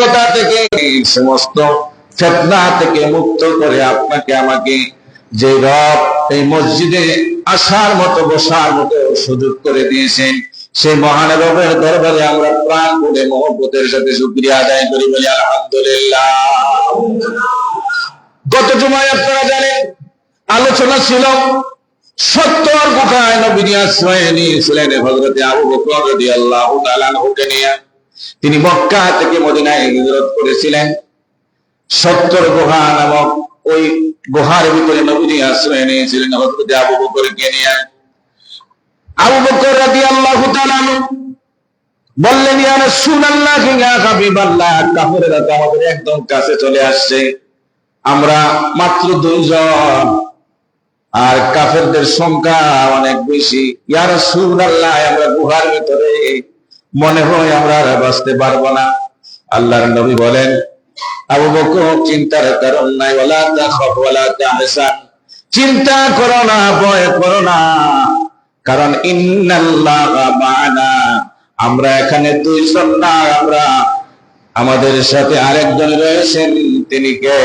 অসততা থেকে সমস্ত ফেতনা থেকে মুক্ত করে আপনাকে আমাকে যে রব এই মসজিদে আসার মতো, বসার মতো সুযোগ করে দিয়েছেন। সেই মহান রবের দরবারে আমরা প্রাণ বলে মহব্বতের সাথে শুক্রিয়া আদায় করি বলি, আলহামদুলিল্লাহ। গত জুমায় আপনারা জানেন, আলোচনা ছিল সত্তর গুহায় নবীনী আশ্রয় নিয়েছিলেন হজরতে আবু বকর রাদিয়াল্লাহু তাআলা আনহুকে নিয়ে। তিনি মক্কা থেকে মদিনায় হিজরত করেছিলেন। সত্তর গুহা নামক ওই গুহার ভিতরে নবীনী আশ্রয় নিয়েছিলেন হজরতে আবু বকরকে নিয়ে। আবু বকর রাদিয়াল্লাহু তাআলা বললেন, ইয়া রাসূলুল্লাহ হাবিবাল্লাহ আমাদের একদম কাছে চলে আসছে। আমরা মাত্র দুইজন, আর কাফেরদের সংখ্যা অনেক বেশি। ইয়া রাসূলুল্লাহ, আমরা গুহার ভিতরে মনে হয় আমরা আর বাঁচতে পারব না। আল্লাহর নবী বলেন আবু বকর চিন্তার কারণ নাই ওয়ালা তাখাফ ওয়ালা তাহসান। চিন্তা করো না ভয় করো না। কারণ ইন্নাল্লাহা মা'ানা। আমরা এখানে দুইজন না আমরা আমাদের সাথে আরেকজন রয়েছেন তিনি কে?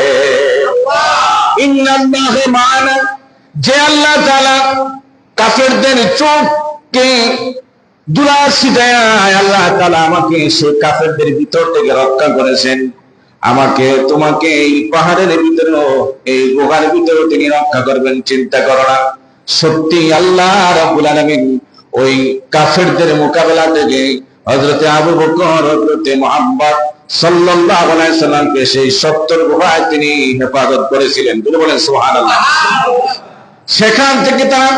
ইন্নাল্লাহা মা'ানা। যে আল্লাহ তাআলা কাফেরদের চোখকে আল্লাহ আমাকে সেই কাফেরদের ভিতর থেকে রক্ষা করেছেন। আমাকে, তোমাকে এই পাহাড়ের এই তিনি রক্ষা করবেন, চিন্তা করো না। সত্যি আল্লাহ ওই কাফেরদের মোকাবেলা থেকে হযরতে আবু বকর মুহাম্মদ সাল্লামকে সেই 70 গুহায় তিনি হেফাজত করেছিলেন। তিনি বলেন, সুবহানাল্লাহ। সেখান থেকে তারা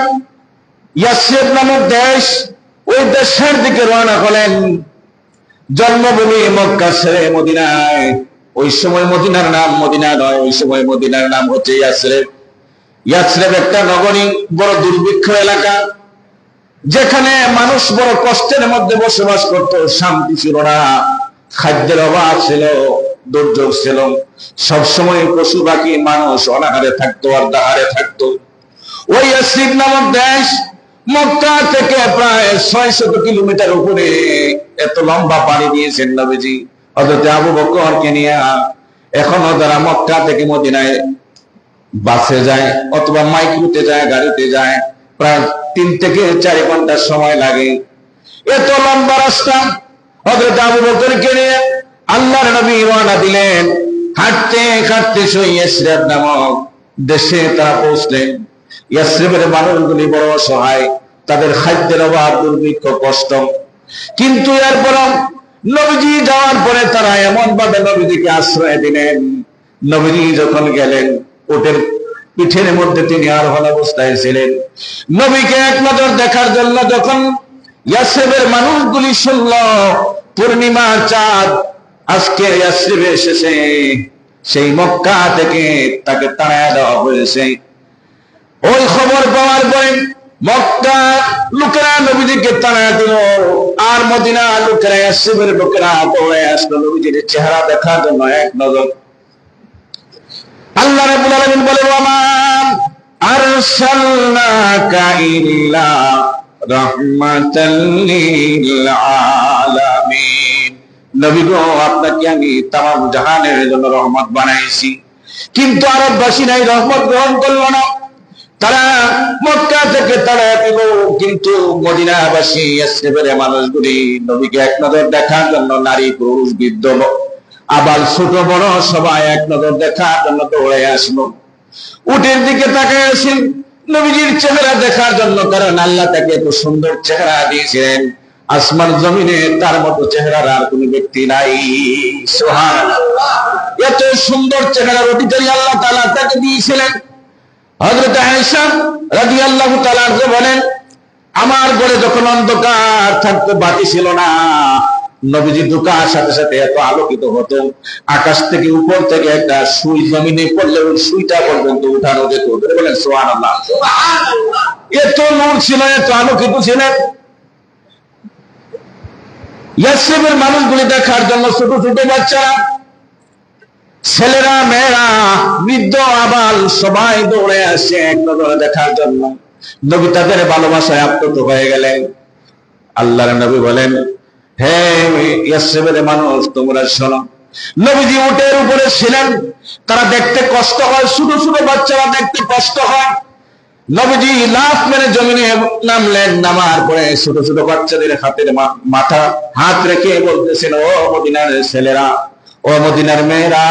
ইয়াসরিব নামক দেশ ওই দেশের দিকে রওনা হলেন। জন্মভূমি মক্কা ছেড়ে মদিনায়। ওই সময় মদিনার নাম মদিনা নয়, ওই সময় মদিনার নাম হচ্ছে ইয়াসরেব। ইয়াসরেব একটা নগরী, বড় দুর্ভিক্ষ এলাকা, যেখানে মানুষ বড় কষ্টের মধ্যে বসবাস করত, শান্তি ছিল না, খাদ্যের অভাব ছিল, দুর্যোগ ছিল। সবসময় পশু পাখি মানুষ অনাহারে থাকতো আর দাহারে থাকতো। ওই ইয়াসরিব নামক দেশ মক্কা থেকে প্রায় ছয় শত কিলোমিটার উপরে এত লম্বা পানি দিয়েছেন নবীজি। অথচ আবু বকরকে নিয়ে এখনও যারা মক্কা থেকে মদিনায় বাসে যায় অথবা মাইক্রোতে যায়, গাড়িতে যায়, প্রায় তিন থেকে চার ঘণ্টা সময় লাগে। এত লম্বা রাস্তা হজরত আবু বকরকে নিয়ে আল্লাহর নবী রওনা দিলেন, হাঁটতে হাঁটতে সই নামক দেশে তারা পৌঁছলেন। ইয়াসরিবের মানুষগুলি বড় অসহায়, তাদের খাদ্যের অভাব, দুর্ভিক্ষ, কষ্ট। কিন্তু এরপর নবীজি যাওয়ার পরে তারা এমন ভাবে নবীজিকে আশ্রয় দিলেন। নবীজি যখন গেলেন ওটের পিঠের মধ্যে তিনি আর হল অবস্থায় ছিলেন। নবীকে এক নজর দেখার জন্য যখন ইয়াসরিবের মানুষগুলি শুনল পূর্ণিমা চাঁদ, আজকে ইয়াসরিবে এসেছে সেই মক্কা থেকে তাকে তাড়ায় দেওয়া হয়েছে। ওই খবর পাওয়ার পরে মক্কা লোকেরা নবীজিকে তাড়া দিল আর মদিনা লোকেরা ইয়াসরিবের লোকেরা দৌড়ে আসলো। নবীজির চেহারা দেখার জন্য এক নজর। আল্লাহ রাব্বুল আলামিন বলে ওয়ামা আরসালনাকা ইল্লা আপনাকে আমি তামাম জাহানের জন্য রহমত বানাইছি। কিন্তু আরববাসী নাই, রহমত গ্রহণ করল না। তারা মক্কা থেকে তারা দিল কিন্তু মদিনাবাসী ইসরায়েলের মানুষগুলি নবীকে এক নজর দেখার জন্য নারী, পুরুষ, বৃদ্ধ আবার ছোট, বড় সবাই এক নজর দেখার জন্য দৌড়ে আসলো। উটের দিকে তাকে আসেন নবীজির চেহারা দেখার জন্য কারণ আল্লাহ তাকে এত সুন্দর চেহারা দিয়েছিলেন। আসমান, জমিনে তার মতো চেহারার আর কোন ব্যক্তি নাই। সুবহানাল্লাহ। এত সুন্দর চেহারার অধিকারী আল্লাহ তাআলা তাকে দিয়েছিলেন। আয়েশা রাদিয়াল্লাহু তাআলা বলেন আমার ঘরে যখন অন্ধকার থাকতো বাতি ছিল না। নবীজি ঢুকার সাথে সাথে এত আলোকিত হতো। আকাশ থেকে উপর থেকে একটা সুই জমিনে পড়লে ওই সুইটা পর্যন্ত উঠানো যেত। বলেন সোহান আল্লাহ এত নূর ছিল এত আলোকিত ছিলেন ইয়াসরিবের মানুষগুলি দেখার জন্য ছোট ছোট বাচ্চারা ছেলেরা, মেয়েরা, বৃদ্ধ, আবাল, সবাই দৌড়ে আসছে এক নজরে দেখার জন্য। নবী তাদের ভালোবাসায় আপ্লুত হয়ে গেলেন। আল্লাহর নবী বলেন, হে ইয়াসরিবের মানুষ, তোমরা শোনো। নবীজি উটের উপরে ছিলেন। তারা দেখতে কষ্ট হয় ছোট ছোট বাচ্চারা দেখতে কষ্ট হয়। নবীজি লাফ মেরে জমিনে নামলেন, নামার পরে ছোট ছোট বাচ্চাদের হাতের মাথা হাত রেখে বলতেছেন, ও মদিনার ছেলেরা ও মদিনার মেয়েরা,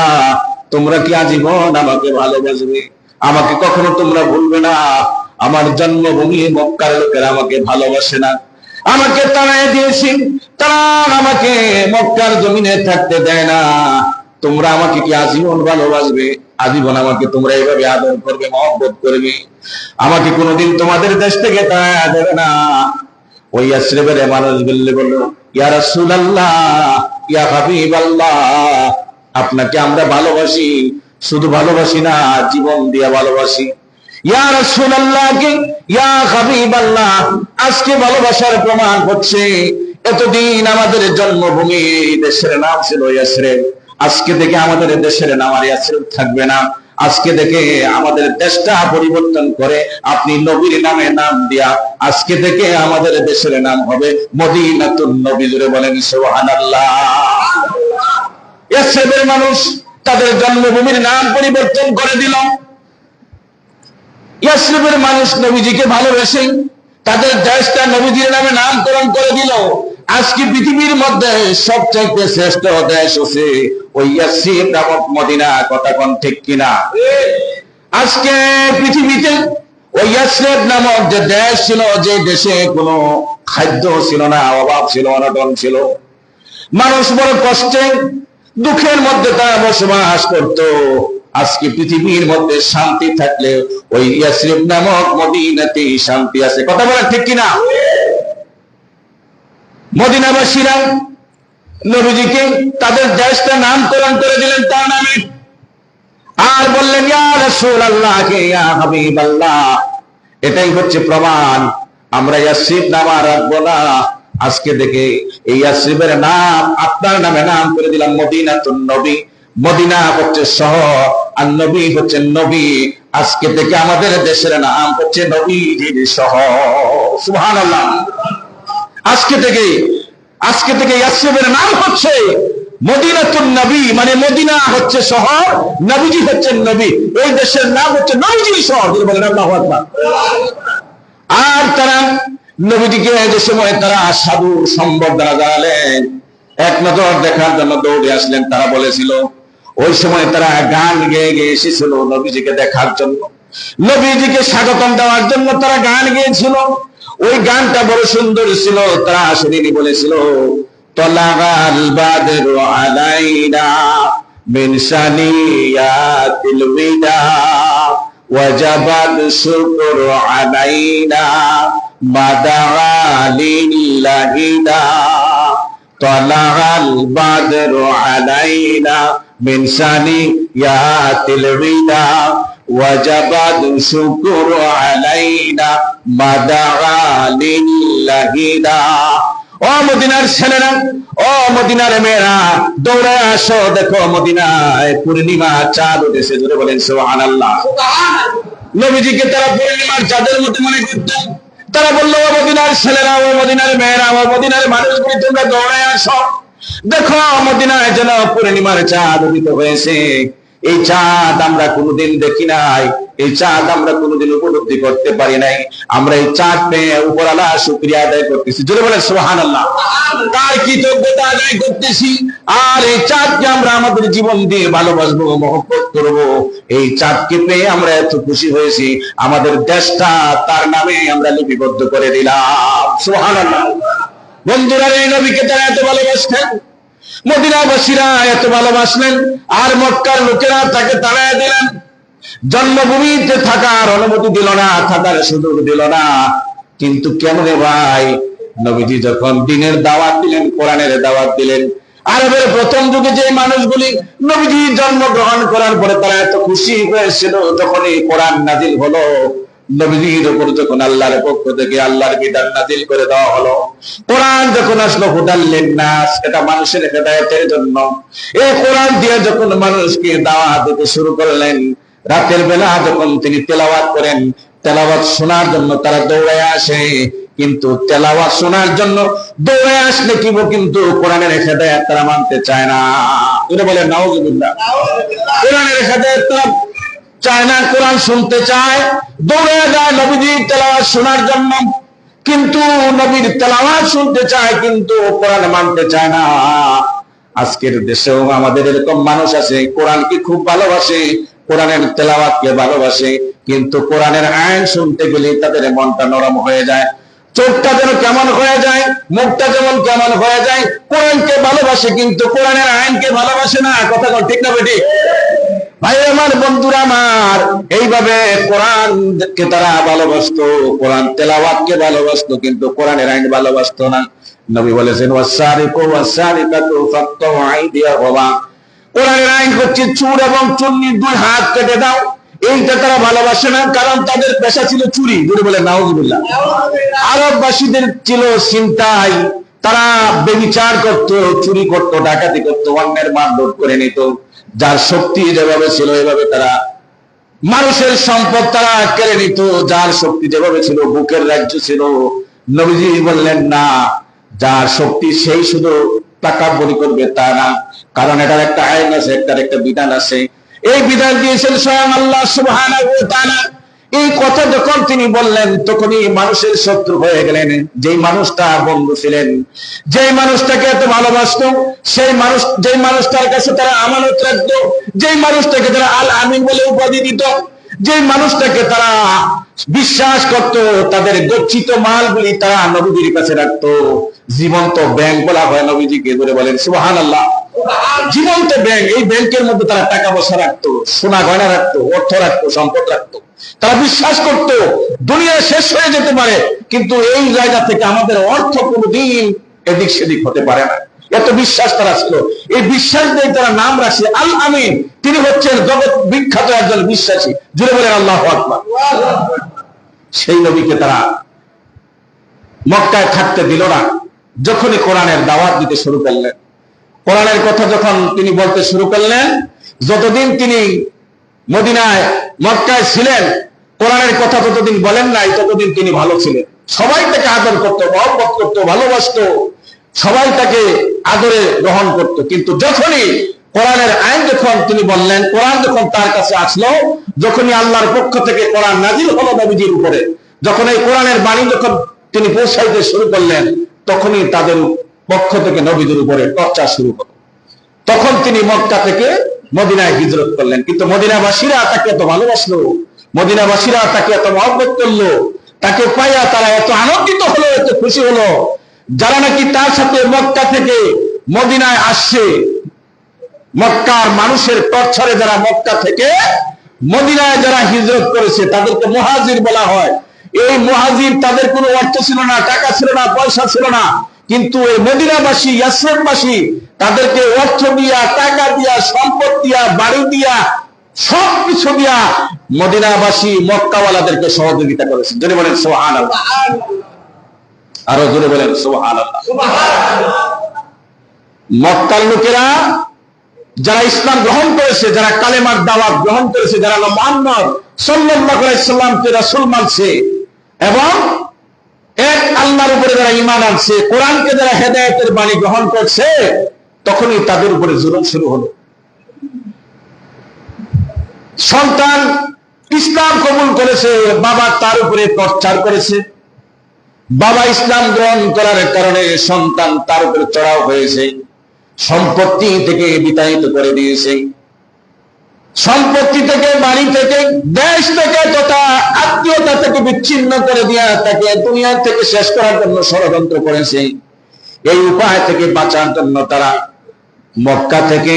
তোমরা কি আজীবন আমাকে ভালোবাসবে? আমাকে কখনো তোমরা ভুলবে না। আমার জন্মভূমি মক্কার লোকেরা আমাকে ভালোবাসে না। আমাকে তাড়াই দিয়েছি, তারা আমাকে মক্কার জমিনে থাকতে দেয় না। তোমরা আমাকে কি আজীবন ভালোবাসবে? আজীবন আমাকে তোমরা এইভাবে আদর করবে, মহব্বত করবে। আমাকে কোনোদিন তোমাদের দেশ থেকে তাড়া দেবে না। ওই আশ্রমের মানুষ বললে বলল ইয়া রাসূলুল্লাহ আপনাকে আমরা ভালোবাসি, শুধু ভালোবাসি না, জীবন দিয়ে ভালোবাসি। আজকে ভালোবাসার প্রমাণ হচ্ছে, এতদিন আমাদের জন্মভূমি দেশের নাম ছিল আজকে থেকে আমাদের দেশের নাম আর থাকবে না। আজকে থেকে আমাদের দেশটা পরিবর্তন করে আপনি নবীর নামে নাম দিয়া আজকে থেকে আমাদের দেশের নাম হবে মদিনাতুন নবী জুড়ে বলেন ইয়াসরিবের মানুষ তাদের জন্মভূমির নাম পরিবর্তন করে দিল। ইয়াসরিবের মানুষ নবীজিকে ভালোবেসে তাদের দেশটা নবীজির নামে নামকরণ করে দিল। আজকে পৃথিবীর মধ্যে সবচাইতে শ্রেষ্ঠ দেশ হচ্ছে ওই ইয়াসরিব নামক মদিনা, কথা ঠিক কিনা? আজকে পৃথিবীতে ওই ইয়াসরিব নামক যে দেশ ছিল, যে দেশে কোনো খাদ্য ছিল না, অভাব ছিল, অনটন ছিল। মানুষ বড় কষ্টে, দুঃখের মধ্যে তারা বসবাস করত। আজকে পৃথিবীর মধ্যে শান্তি থাকলে ওই ইয়াসরিব নামক মদিনাতে শান্তি আছে। কথা বলেন ঠিক কিনা? মদিনাবাসীরা, নবীজিকে তাদের দেশটা নামকরণ করে দিলেন, তার নামে। আর বললেন এটাই হচ্ছে প্রমাণ। আমরা ইয়াসরিব নাম আর রাখব না। আজকে দেখে এই ইয়াসরিবের নাম, আপনার নামে নাম করে দিলাম, মদিনাতুন নবী। মদিনা হচ্ছে শহর, আর নবী হচ্ছে নবী। আজকে থেকে আমাদের দেশের নাম হচ্ছে নবীজির শহর। সুবহানাল্লাহ। আজকে থেকে আজকে থেকে ইয়াসরিবের নাম হচ্ছে মদিনাতুন নবী মানে মদিনা হচ্ছে শহর, নবীজি হচ্ছেন নবী। এই দেশের নাম হচ্ছে নবীজির শহর বলেন আল্লাহু আর তারা নবীজিকে যে সময় তারা সাধু সম্বর্ধনা জানালেন। এক নজর দেখার জন্য দৌড়ে আসলেন, তারা বলেছিল, ওই সময় তারা গান গেয়ে গিয়ে এসেছিল নবীজিকে দেখার জন্য। নবীজিকে স্বাগতম দেওয়ার জন্য তারা গান গেয়েছিল। ওই গানটা বড় সুন্দর ছিল, তারা আসেনি বলেছিল, তলাগাল বাদের আলাইনা বিনসানিয়াতিল বিদা, ওয়াজাবাদ শুকর তলাগাল علينا من ثنيات الوداع وجب الشكر علينا ما دعا لله دا ও মদিনার ছেলেরা ও মদিনার মেয়েরা দৌড়ে আসো দেখো মদিনায় পূর্ণিমা চাঁদ উঠেছে জোরে বলেন সুবহানাল্লাহ নবীজিকে তারা পূর্ণিমার চাঁদের মতো মনে করতেন তারা বললো ও মদিনার ছেলেরা ও মদিনার মেয়েরা ও মদিনার মানুষগুলি তোমরা দৌড়ে আসো দেখো মদিনায় যেন পূর্ণিমার চাঁদ উদিত হয়েছে এই চাঁদ আমরা কোনোদিন দেখি নাই, এই চাঁদ আমরা কোনোদিন উপলব্ধি করতে পারি নাই। আমরা এই চাঁদ পেয়ে উপরালা শুক্রিয়া আদায় করতেছি। জোরে বলে সোহান আল্লাহ তার কৃতজ্ঞতা আদায় করতেছি? আর এই চাঁদকে আমরা আমাদের জীবন দিয়ে ভালোবাসবো, মহব্বত করব। এই চাঁদকে পেয়ে আমরা এত খুশি হয়েছি, আমাদের দেশটা তার নামে আমরা লিপিবদ্ধ করে দিলাম। সোহান আল্লাহ বন্ধুরা, এই নবীকে তারা এত ভালোবাসতেন? মদিনাবাসীরা এত ভালোবাসলেন, আর মক্কার লোকেরা তাকে তাড়াই দিলেন। জন্মভূমিতে থাকার অনুমতি দিল না, থাকার সুযোগ দিল না। কিন্তু কেমনে ভাই, নবীজি যখন দিনের দাওয়াত দিলেন, কোরআনের দাওয়াত দিলেন, আরবের প্রথম যুগে যে মানুষগুলি নবীজি জন্মগ্রহণ করার পরে তারা এত খুশি হয়েছিল যখন এই কোরআন নাজিল হলো। নবীজির উপর যখন আল্লাহর পক্ষ থেকে আল্লাহর বিধান নাজিল করে দেওয়া হলো, কোরআন যখন আসলো হুদাল্লিন নাস এটা মানুষের হেদায়েতের জন্য। এই কোরআন দিয়ে যখন মানুষকে দাওয়াত দিতে শুরু করলেন, রাতের বেলা যখন তিনি তেলাওয়াত করেন, তেলাওয়াত শোনার জন্য তারা দৌড়ে আসে, কিন্তু তেলাওয়াত শোনার জন্য দৌড়ে আসলে কিবো কিন্তু কোরআনের হেদায়াত তারা মানতে চায় না। বলে নাউজুবিল্লাহ। কোরআনের হেদায়াত তারা চায় না কোরআন শুনতে চায়, দৌড়ে যায় নবীজির তেলাওয়াত শোনার জন্য। কিন্তু নবীর তেলাওয়াত শুনতে চায়, কিন্তু কোরআন মানতে চায় না। আজকের দেশেও আমাদের এরকম মানুষ আছে, কোরআনকে খুব ভালোবাসে, কোরআনের তেলাওয়াতকে ভালোবাসে, কিন্তু কোরআনের আইন শুনতে গেলে তাদের মনটা নরম হয়ে যায়। চোখটা যেন কেমন হয়ে যায়, মুখটা যেমন কেমন হয়ে যায় কোরআনকে ভালোবাসে কিন্তু কোরআনের আইনকে ভালোবাসে না? কথা বল, ঠিক না বেটি? ভাই, আমার বন্ধুরা আমার, এইভাবে কোরআনকে তারা ভালোবাসতো, কোরআন তেলাওয়াতকে ভালোবাসতো, কিন্তু কোরআনের আইন ভালোবাসতো না। নবী বলেছেন কোরআনের আইন হচ্ছে চুর এবং চুন্নি দুই হাত কেটে দাও। এইটা তারা ভালোবাসে না, কারণ তাদের পেশা ছিল চুরি। বলে নাউজুবিল্লাহ। আরববাসীদের ছিল চিন্তাই তারা বেবিচার করত, চুরি করত, ডাকাতি করত, অন্যের মারধর করে নিত। যার শক্তি যেভাবে ছিল, এভাবে তারা মানুষের সম্পদ তারা কেড়ে নিত। যার শক্তি যেভাবে ছিল, বুকের রাজ্য ছিল। নবীজি বললেন, না, যার শক্তি সেই শুধু টাকা বলি করবে, তা না। কারণ এটার একটা আইন আছে, একটার একটা বিধান আছে। এই বিধান দিয়েছেন স্বয়ং আল্লাহ সুবহানাহু এই কথা যখন তিনি বললেন, তখনই মানুষের শত্রু হয়ে গেলেন। যেই মানুষটা বন্ধু ছিলেন, যেই মানুষটাকে এত ভালোবাসত, সেই মানুষ, যেই মানুষটার কাছে তারা আমানত রাখত, যেই মানুষটাকে তারা আল আমিন বলে উপাধি দিত যে মানুষটাকে তারা বিশ্বাস করত, তাদের গচ্ছিত মালগুলি তারা নবীজির কাছে রাখতো। জীবন্ত ব্যাংক বলা হয় নবীজিকে, ধরে বলেন সুবহান আল্লাহ জীবন্ত ব্যাংক এই ব্যাংকের মধ্যে তারা টাকা পয়সা রাখতো, সোনা গয়না রাখতো, অর্থ রাখতো, সম্পদ রাখতো। তারা বিশ্বাস করত, দুনিয়া শেষ হয়ে যেতে পারে, কিন্তু এই জায়গা থেকে আমাদের অর্থ এদিক সেদিক হতে পারে না। এত বিশ্বাস তারা ছিল। এই বিশ্বাস তারা নাম রাখছে আল আমিন। তিনি হচ্ছেন জগৎ বিখ্যাত একজন বিশ্বাসী। জুড়ে আল্লাহ সেই নবীকে তারা মক্কায় থাকতে দিল না। যখনই কোরআনের দাওয়াত দিতে শুরু করলেন কোরআনের কথা যখন তিনি বলতে শুরু করলেন, যতদিন তিনি মদিনায়, মক্কায় ছিলেন, কোরআনের কথা যতদিন বলেন নাই, ততদিন তিনি ভালো ছিলেন। সবাই তাকে আদর করতো, মহব্বত করতো, ভালোবাসত। সবাই তাকে আদরে গ্রহণ করত। কিন্তু যখনই কোরআনের আইন যখন তিনি বললেন, কোরআন যখন তার কাছে আসলো, যখনই আল্লাহর পক্ষ থেকে কোরআন নাজির হলো নবীজির উপরে, যখন এই কোরআনের বাণী যখন তিনি পৌঁছাইতে শুরু করলেন, তখনই তাদের পক্ষ থেকে নবীদের উপরে টর্চা শুরু করল। তখন তিনি মক্কা থেকে মদিনায় হিজরত করলেন। কিন্তু মদিনাবাসীরা তাকে এত ভালোবাসলো, মদিনাবাসীরা তাকে এত মহব্বত করল, তাকে পাইয়া তারা এত আনন্দিত হলো, এত খুশি হলো, যারা নাকি তার সাথে মক্কা থেকে মদিনায় আসছে, মক্কার মানুষের টর্চারে যারা মক্কা থেকে মদিনায় যারা হিজরত করেছে, তাদেরকে মহাজির বলা হয়। এই মহাজির তাদের কোনো অর্থ ছিল না, টাকা ছিল না, পয়সা ছিল না। কিন্তু এই মদিনাবাসী ইয়াসরবাসী তাদেরকে অর্থ দিয়া, টাকা দিয়া, সম্পদ দিয়া, বাড়ি দিয়া, সবকিছু দিয়া মদিনাবাসী, মক্কাওয়ালাদেরকে সহযোগিতা করেছে। যদি বলেন সোহান আরও জোরে বলেন সোহান মক্কার লোকেরা যারা ইসলাম গ্রহণ করেছে, যারা কালেমার দাওয়াত গ্রহণ করেছে, যারা মোহাম্মদ সাল্লাল্লাহু আলাইহি সাল্লামকে রাসূল মানছে, এবং এক আল্লাহর উপরে যারা ঈমান আনছে, কোরআনকে যারা হেদায়েতের বাণী গ্রহণ করছে, তখনই তাদের উপরে জুলুম শুরু হলো। সন্তান ইসলাম কবুল করেছে, বাবা তার উপরে প্রচার করেছে। বাবা ইসলাম গ্রহণ করার কারণে সন্তান তার উপরে চড়াও হয়েছে, সম্পত্তি থেকে বিতাড়িত করে দিয়েছে। সম্পত্তি থেকে, বাড়ি থেকে, দেশ থেকে তথা আত্মীয়তা থেকে বিচ্ছিন্ন করে দিয়া তাকে দুনিয়া থেকে শেষ করার জন্য ষড়যন্ত্র করেছে। এই উপায় থেকে বাঁচার জন্য তারা মক্কা থেকে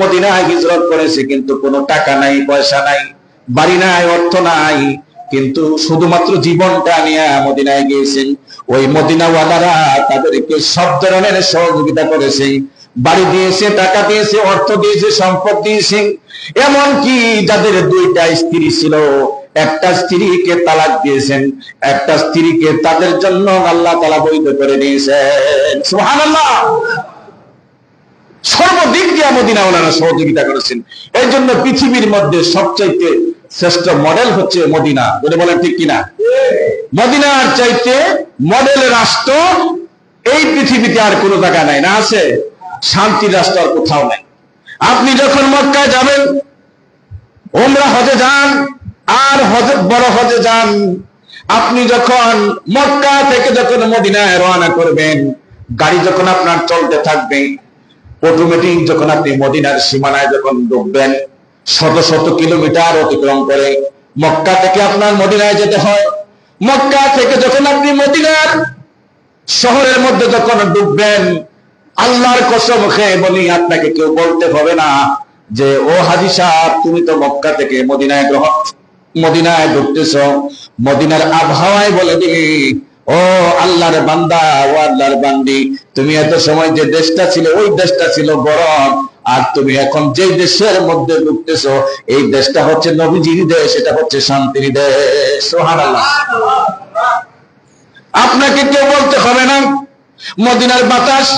মদিনায় হিজরত করেছে, কিন্তু কোনো টাকা নাই, পয়সা নাই, বাড়ি নাই, অর্থ নাই। কিন্তু শুধুমাত্র জীবনটা নিয়ে মদিনায় গিয়েছেন। ওই মদিনাওয়ালারা তাদেরকে সব ধরনের সহযোগিতা করেছে। বাড়ি দিয়েছে, টাকা দিয়েছে, অর্থ দিয়েছে, সম্পদ দিয়েছে। এমনকি যাদের দুইটা স্ত্রী ছিল, একটা স্ত্রীকে তালাক দিয়েছেন, একটা স্ত্রীকে তাদের জন্য আল্লাহ তালা বৈধ করে দিয়েছেন। সর্বদিক দিয়ে মদিনা ওনারা সহযোগিতা করেছেন। এই জন্য পৃথিবীর মধ্যে সবচাইতে শ্রেষ্ঠ মডেল হচ্ছে মদিনা। বলে বলেন ঠিক কিনা? মদিনার চাইতে মডেল রাষ্ট্র এই পৃথিবীতে আর কোনো জায়গা নাই, না আছে? শান্তি রাষ্ট্র আর কোথাও নাই। আপনি যখন মক্কায় যাবেন ওমরা হজে যান, আর হজে, বড় হজে যান, আপনি যখন মক্কা থেকে যখন মদিনায় রওনা করবেন, গাড়ি যখন আপনার চলতে থাকবে অটোমেটিক যখন আপনি মদিনার সীমানায় যখন ঢুকবেন, শত শত কিলোমিটার অতিক্রম করে মক্কা থেকে আপনার মদিনায় যেতে হয়। মক্কা থেকে যখন আপনি মদিনার শহরের মধ্যে যখন ডুববেন আল্লাহর কসম খেয়ে বলি, আপনাকে কেউ বলতে হবে না যে, ও হাজি সাহেব, তুমি তো মক্কা থেকে মদিনায় গ্রহণ মদিনায় ঢুকতেছ, মদিনার আবহাওয়ায় বলে দিলি ও আল্লাহর বান্দা, ও আল্লাহর বান্দি, তুমি এত সময় যে দেশটা ছিল, ওই দেশটা ছিল গরম আর তুমি এখন যে দেশের মধ্যে ঢুকতেছ, এই দেশটা হচ্ছে নবীজির দেশ, এটা হচ্ছে শান্তির দেশ। আপনাকে কেউ বলতে হবে না, মদিনার বাতাস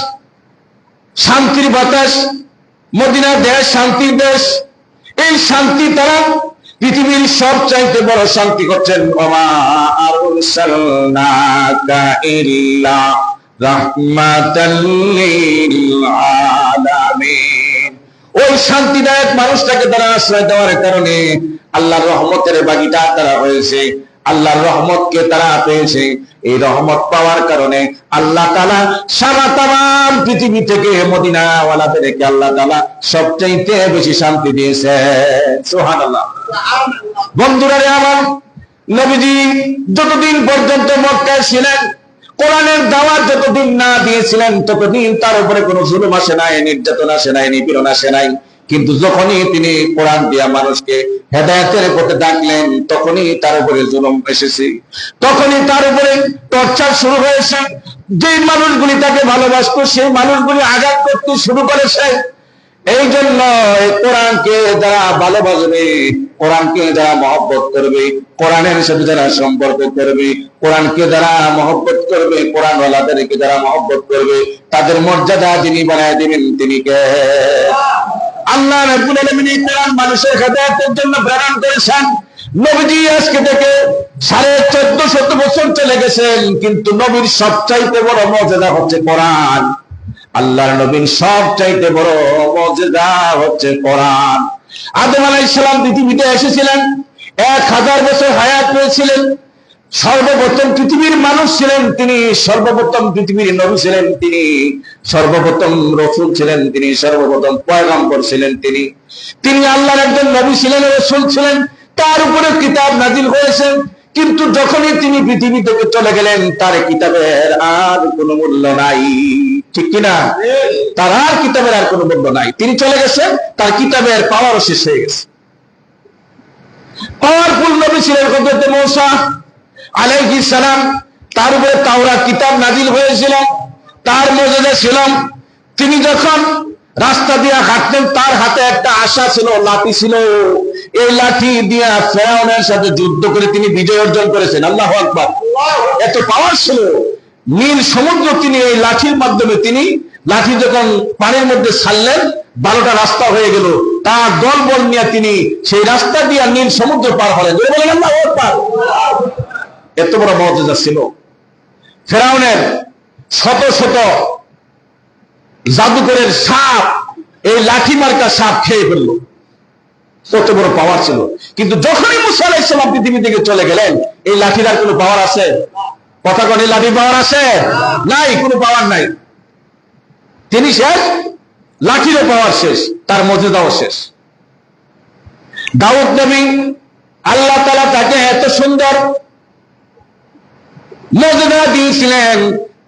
শান্তির বাতাস মদিনা দেশ, শান্তির দেশ। এই শান্তি তারা পৃথিবীর সব চাইতে বড় শান্তি করছেন। ওই শান্তিদায়ক মানুষটাকে তারা আশ্রয় দেওয়ার কারণে আল্লাহর রহমতের বাগিটা তারা হয়েছে। আল্লাহর রহমতকে তারা পেয়েছে। এই রহমত পাওয়ার কারণে আল্লাহ তালা সারা তাম পৃথিবী থেকে মদিনাওয়ালাদেরকে আল্লাহ তালা সবচাইতে বেশি শান্তি দিয়েছে। সোহান আল্লাহ বন্ধুরা রে আমার, নবীজি যতদিন পর্যন্ত মক্কায় ছিলেন, কোরআনের দাওয়াত যতদিন না দিয়েছিলেন, ততদিন তার উপরে কোনো জুলুম আসে নাই, নির্যাতন আসে নাই, নিপীড়ন আসে নাই। কিন্তু যখনই তিনি কোরআন দিয়া মানুষকে হেদায়তের পথে ডাকলেন, তখনই তার উপরে জুলুম এসেছে। তখনই তার উপরে টর্চার শুরু হয়েছে। যে মানুষগুলি তাকে ভালোবাসতো, সেই মানুষগুলি আঘাত করতে শুরু করেছে। এই জন্য কোরআনকে যারা ভালোবাসবে, কোরআনকে যারা মহব্বত করবে, কোরআনের সাথে যারা সম্পর্ক করবে, কোরআনকে যারা মহব্বত করবে কোরআন ওয়ালাদেরকে যারা মহব্বত করবে, তাদের মর্যাদা যিনি বানায় দিবেন, তিনি কে? আল্লাহ রাব্বুল আলামিন এই মানুষের হেদায়েতের জন্য প্রেরণ করেছেন। নবীজি আজকে থেকে সাড়ে চোদ্দ শত বছর চলে গেছেন, কিন্তু নবীর সবচাইতে বড় মর্যাদা হচ্ছে কোরআন। আল্লাহর নবীর সব চাইতে বড় মর্যাদা হচ্ছে কোরআন। আদম আলাইসালাম পৃথিবীতে এসেছিলেন, এক হাজার বছর হায়াত পেয়েছিলেন সর্বপ্রথম পৃথিবীর মানুষ ছিলেন তিনি, সর্বপ্রথম পৃথিবীর নবী ছিলেন তিনি, সর্বপ্রথম রসুল ছিলেন তিনি, সর্বপ্রথম পয়গম্বর ছিলেন তিনি। তিনি আল্লাহর একজন নবী ছিলেন, রসুল ছিলেন, তার উপরে কিতাব নাজিল হয়েছে। কিন্তু যখনই তিনি পৃথিবী থেকে চলে গেলেন, তার কিতাবের আর কোনো মূল্য নাই। ঠিক কিনা? তার আর কিতাবের আর কোনো মূল্য নাই। তিনি চলে গেছেন, তার কিতাবের পাওয়ারও শেষ হয়ে গেছে। পাওয়ারফুল নবী ছিলেন হজরত মৌসা। আলাইহিস সালাম, তার উপরে তাওরা কিতাব নাজিল হয়েছিল, তার মর্যাদা ছিল তিনি যখন রাস্তা দিয়ে হাঁটতেন তার হাতে একটা আশা ছিল, লাঠি ছিল। এই লাঠি দিয়া ফেরাউনের সাথে যুদ্ধ করে তিনি বিজয় অর্জন করেছেন। আল্লাহ আকবার। এত পাওয়ার ছিল। নীল সমুদ্র তিনি এই লাঠির মাধ্যমে তিনি লাঠি যখন পানির মধ্যে ছাড়লেন, বারোটা রাস্তা হয়ে গেল। তার দল বল নিয়ে তিনি সেই রাস্তা দিয়ে নীল সমুদ্র পার হলেন। আল্লাহ আকবার। এত বড় মর্যাদা ছিল। ফেরাউনের শত শত জাদুকরের সাপ, এই লাঠি মার্কা সাপ খেয়ে ফেলল। কত বড় পাওয়ার ছিল। কিন্তু যখনই মুসা আলাইসালাম পৃথিবী থেকে চলে গেলেন, এই লাঠির আর কোনো পাওয়ার আছে? কথা এই লাঠির পাওয়ার আছে? নাই, কোনো পাওয়ার নাই। তিনি শেষ, লাঠিরও পাওয়ার শেষ, তার মর্যাদাও শেষ। দাউদ নবী আল্লাহ তালা তাকে এত সুন্দর মর্যাদা দিয়েছিলেন।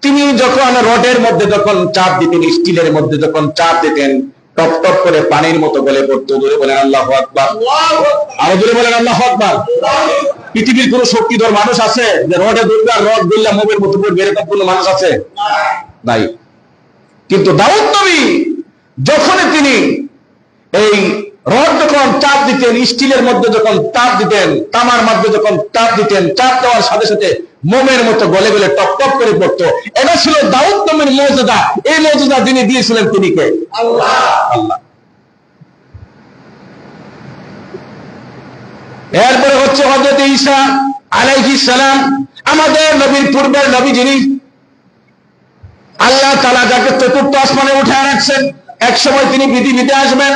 তিনি যখন রডের মধ্যে যখন চাপ দিতেন, স্টিলের মধ্যে যখন চাপ দিতেন, টপ টপ করে পানির মতো গলে পড়তো। জোরে বলেন আল্লাহ আকবার। আরও জোরে বলেন আল্লাহ আকবার। পৃথিবীর কোন শক্তিধর মানুষ আছে যে রডে দুর্গা রড দুল্লা মোবের মতো পড়বে? এরকম কোন মানুষ আছে? নাই। কিন্তু দাউদ নবী, যখনই তিনি এই রড যখন চাপ দিতেন, স্টিলের মধ্যে যখন চাপ দিতেন, তামার মধ্যে যখন চাপ দিতেন, চাপ দেওয়ার সাথে সাথে মোমের মতো গলে গলে টপ টপ করে পড়তো। এটা ছিল দাউদ নবীর মর্যাদা। এই মর্যাদা যিনি দিয়েছিলেন তিনি কে? আল্লাহ। এরপরে হচ্ছে হজরত ঈসা আলাইহিস সালাম, আমাদের নবীর পূর্বের নবী যিনি, আল্লাহ তালা যাকে চতুর্থ আসমানে উঠে রাখছেন এক সময় তিনি বিধি পৃথিবীতে আসবেন।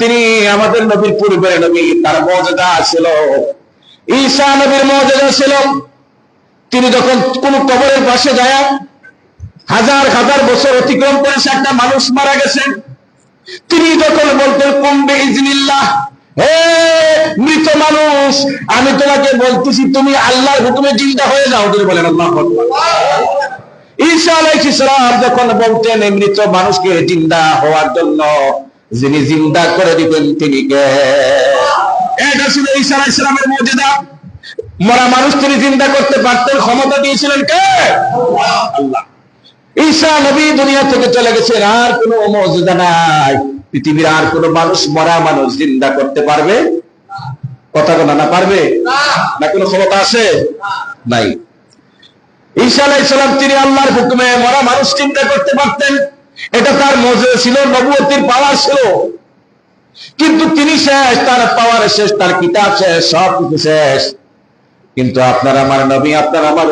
তিনি আমাদের নবীর পূর্বের নবী, তার মর্যাদা ছিল। ঈসা নবীর মর্যাদা ছিল, তিনি যখন কোন কবরের পাশে যায়, হাজার হাজার বছর অতিক্রম করেছে, একটা মানুষ মারা গেছেন তিনি যখন বলতেন কমবে ইজনিল্লাহ হে মৃত মানুষ আমি তোমাকে বলতেছি, তুমি আল্লাহর হুকুমে জিন্দা হয়ে যাও তিনি বলেন, আল্লাহ যখন বলতেন মৃত মানুষকে জিন্দা হওয়ার জন্য, যিনি জিন্দা করে দিবেন তিনি কে? এটা ছিল মরা মানুষ তিনি করতে পারতেন, ক্ষমতা দিয়েছিলেন কে? আল্লাহ। নবী দুনিয়া থেকে চলে গেছেন, আর কোনো মর্যাদা নাই। পৃথিবীর আর কোনো মানুষ, মরা মানুষ জিন্দা করতে পারবে? কথা বলা না পারবে? না কোনো ক্ষমতা আছে? নাই। তিনি আল্লাহর হুকুমে মরা মানুষ চিন্তা করতে পারতেন। এটা তার মর্যাদা ছিল পাওয়ার ছিল। কিন্তু তিনি শেষ, তার পাওয়ার শেষ, তার কিতাব শেষ সব কিছু শেষ। কিন্তু আপনার আমার নবী, আপনার আমার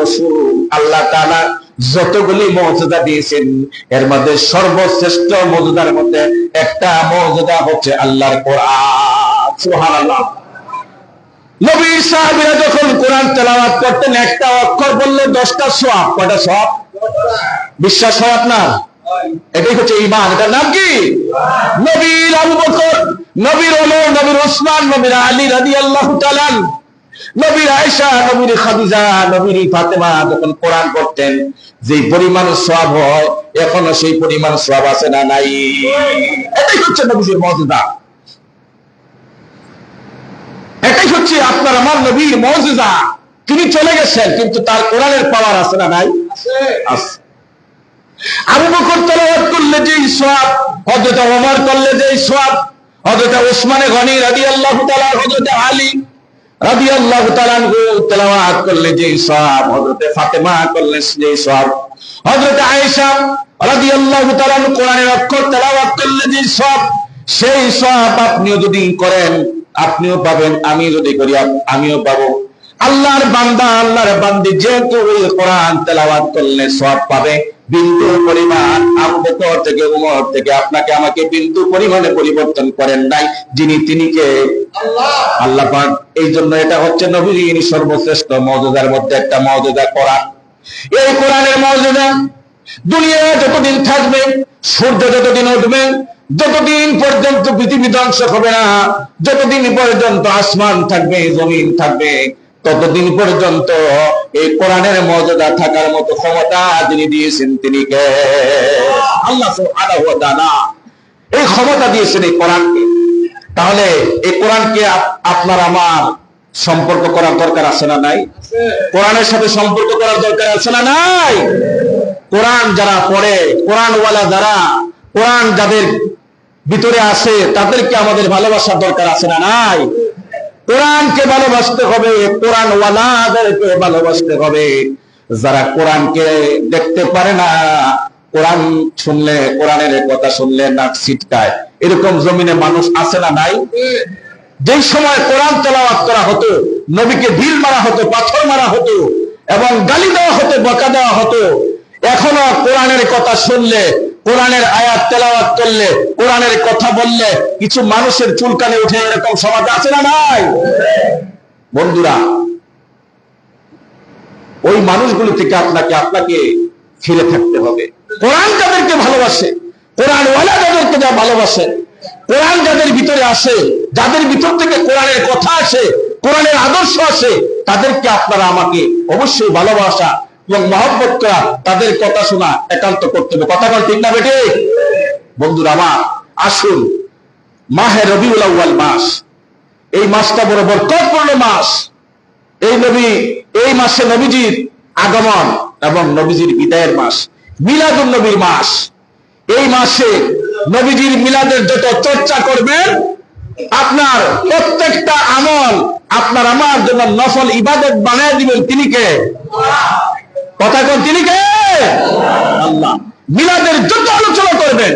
আল্লাহ তাআলা যতগুলি মর্যাদা দিয়েছেন, এর মধ্যে সর্বশ্রেষ্ঠ মর্যাদার মধ্যে একটা মর্যাদা হচ্ছে আল্লাহর কোরআন। নবীর সাহাবীরা যখন কোরআন তেলাওয়াত করতেন, একটা অক্ষর বললে দশটা সোয়াব কয়টা সোয়াব বিশ্বাস হয় আপনার? এটাই হচ্ছে ইমান এটার নাম কি? নবীর আবু বকর, নবীর ওমর, নবীর ওসমান, নবীর আলী রাদিয়াল্লাহু তাআলা, নবীর আয়েশা, নবীর খাদিজা, নবীর ফাতেমা যখন কোরআন পড়তেন যে পরিমাণ সওয়াব হয়, এখনও সেই পরিমাণ সওয়াব আছে না নাই? এটাই হচ্ছে নবীর মর্যাদা এটাই হচ্ছে আপনার আমার নবীর মর্যাদা তিনি চলে গেছেন, কিন্তু তার কোরআনের পাওয়ার আছে না নাই? আছে। আবু বকর তেলাওয়াত করলে যে সওয়াব, হযরত ওমর করলে যে সওয়াব, হযরত ওসমানে গনি রাদিয়াল্লাহু তাআলা, হযরত আলী রাদিয়াল্লাহু তাআলা তেলাওয়াত করলে যে সওয়াব, হযরত ফাতেমা করলে যে সওয়াব, হযরত আয়েশা রাদিয়াল্লাহু তাআলা কোরআনের অক্ষর তেলাওয়াত করলে যে সওয়াব, সেই সওয়াব আপনিও যদি করেন আপনিও পাবেন আমি যদি করি, আমিও পাবো। আল্লাহর বান্দা, আল্লাহর বান্দি যেহেতু ওই কোরআন তেলাওয়াত করলে সওয়াব পাবে, বিন্দু পরিমাণ আবু বকর থেকে, উমর থেকে আপনাকে আমাকে বিন্দু পরিমাণে পরিবর্তন করেন নাই, যিনি তিনি কে আল্লাহ পাক, এই জন্য এটা হচ্ছে নবীর সর্বশ্রেষ্ঠ মর্যাদার মধ্যে একটা মর্যাদা কোরআন এই কোরআনের মর্যাদা, দুনিয়া যতদিন থাকবে, সূর্য যতদিন উঠবে যতদিন পর্যন্ত পৃথিবী ধ্বংস হবে না, যতদিন পর্যন্ত আসমান থাকবে, জমিন থাকবে, ততদিন পর্যন্ত এই কোরআনের মর্যাদা থাকার মতো ক্ষমতা যিনি দিয়েছেন তিনি কে? আল্লাহ ওয়া এই ক্ষমতা দিয়েছেন এই কোরআনকে। তাহলে এই কোরআনকে আপনার আমার সম্পর্ক করার দরকার আছে না নাই? কোরআনের সাথে সম্পর্ক করার দরকার আছে না নাই? কোরআন যারা পড়ে, কোরআনওয়ালা যারা, কোরআন যাদের ভিতরে আসে, তাদেরকে আমাদের ভালোবাসার দরকার আছে না নাই? কোরআনকে ভালোবাসতে হবে, কোরআনওয়ালাদেরকে ভালোবাসতে হবে। যারা কোরআনকে দেখতে পারে না, কোরআন শুনলে, কোরআনের কথা শুনলে নাক ছিটকায়। এরকম জমিনে মানুষ আছে না নাই? যেই সময় কোরআন তেলাওয়াত করা হতো, নবীকে ঢিল মারা হতো, পাথর মারা হতো, এবং গালি দেওয়া হতো, বকা দেওয়া হতো, এখনও কোরআনের কথা শুনলে কোরআনের আয়াত তেলাওয়াত করলে, কোরআনের কথা বললে কিছু মানুষের চুলকানে উঠে এরকম সমাজ আছে না নাই? বন্ধুরা, ওই মানুষগুলো থেকে আপনাকে আপনাকে ফিরে থাকতে হবে। কোরআন যাদেরকে ভালোবাসে, কোরআন ওয়ালা যাদেরকে যা ভালোবাসে, কোরআন যাদের ভিতরে আসে, যাদের ভিতর থেকে কোরআনের কথা আসে, কোরআনের আদর্শ আসে, তাদেরকে আপনারা আমাকে অবশ্যই ভালোবাসা এবং মহব্বত তাদের কথা শোনা একান্ত করতে হবে কথা বল ঠিক না বেটে? বন্ধুরা আমার, আসুন, মাহে রবিউল মাস। এই মাসটা বড় বরকতপূর্ণ মাস। এই নবী, এই মাসে নবীজির আগমন এবং নবীজির বিদায়ের মাস মিলাদুল নবীর মাস। এই মাসে নবীজির মিলাদের যত চর্চা করবেন, আপনার প্রত্যেকটা আমল, আপনার আমার জন্য নফল ইবাদত বানায় দিবেন তিনি কে? কথা কোন তিনি কে? আল্লাহ। মিলাদের যত আলোচনা করবেন,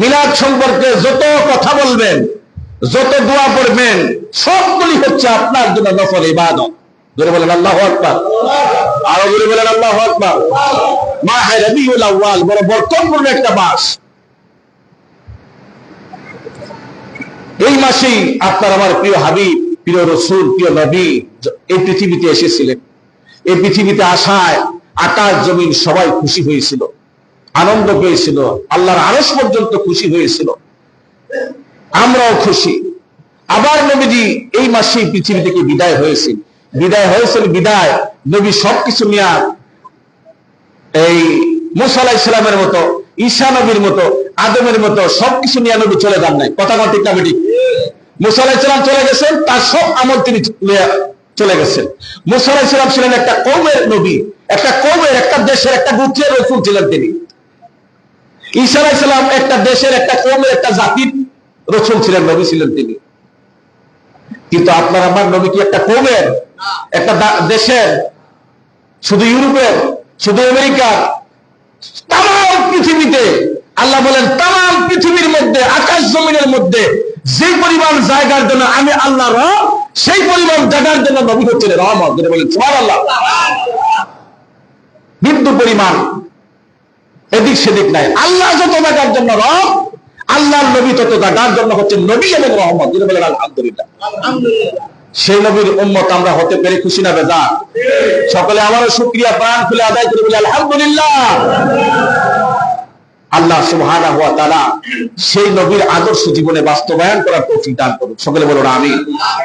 মিলাদ সম্পর্কে যত কথা বলবেন, যত দোয়া পড়বেন, সবগুলি হচ্ছে আপনার জন্য নফল ইবাদত। ধরে বলেন, আল্লাহ আকবার আরও ধরে বলেন, আল্লাহ আকবার মা হে রবিউল আউয়াল, বড় বরকতপূর্ণ একটা মাস। এই মাসেই আপনার আমার প্রিয় হাবিব, প্রিয় রসুল, প্রিয় নবী এই পৃথিবীতে এসেছিলেন। এই পৃথিবীতে আসায় আকাশ জমিন সবাই খুশি হয়েছিল, আনন্দ পেয়েছিল, আল্লাহর আরস পর্যন্ত খুশি হয়েছিল। আমরাও খুশি। আবার নবীজি এই মাসে পৃথিবী থেকে বিদায় হয়েছিল বিদায় হয়েছিল বিদায়। নবী সবকিছু নিয়ে এই মুসাল্লাহ ইসলামের মতো, ঈশা নবীর মতো, আদমের মতো সবকিছু নিয়ে নবী চলে যান নাই। কথা কথা ঠিক না বেটি মুসাল্লাহ ইসলাম চলে গেছেন, তার সব আমল তিনি চলে গেছেন ইসলাম ছিলেন একটা কৌমের নবী, একটা কৌমের একটা দেশের, একটা গোত্রের রসুল ছিলেন তিনি। ঈসা আলাইহিস একটা দেশের, একটা কৌমের একটা জাতির রসুল ছিলেন, নবী ছিলেন তিনি। কিন্তু আপনার আমার নবী কি একটা কৌমের একটা দেশের, শুধু ইউরোপের, শুধু আমেরিকার তাম পৃথিবীতে, আল্লাহ বলেন তাম পৃথিবীর মধ্যে, আকাশ জমিনের মধ্যে, যে পরিমাণ জায়গার জন্য আমি আল্লাহ রব সেই পরিমাণ জায়গার জন্য নবী হচ্ছেন রহমত যেটা বলেন, সুবহানাল্লাহ। বিন্দু পরিমাণ এদিক সেদিক নাই। আল্লাহ যত জায়গার জন্য রব আল্লাহর নবী তত জায়গার জন্য হচ্ছে নবী এবং রহমত। যেটা বলেন, আলহামদুলিল্লাহ। সেই নবীর উম্মত আমরা হতে পেরে খুশি না বেজা সকলে আমারও শুক্রিয়া, প্রাণ খুলে আদায় করে বলে, আলহামদুলিল্লাহ। আল্লাহ সুবহানাহু ওয়া তাআলা সেই নবীর আদর্শ জীবনে বাস্তবায়ন করার তৌফিক দান করুন সকলে বলুন, আমিন।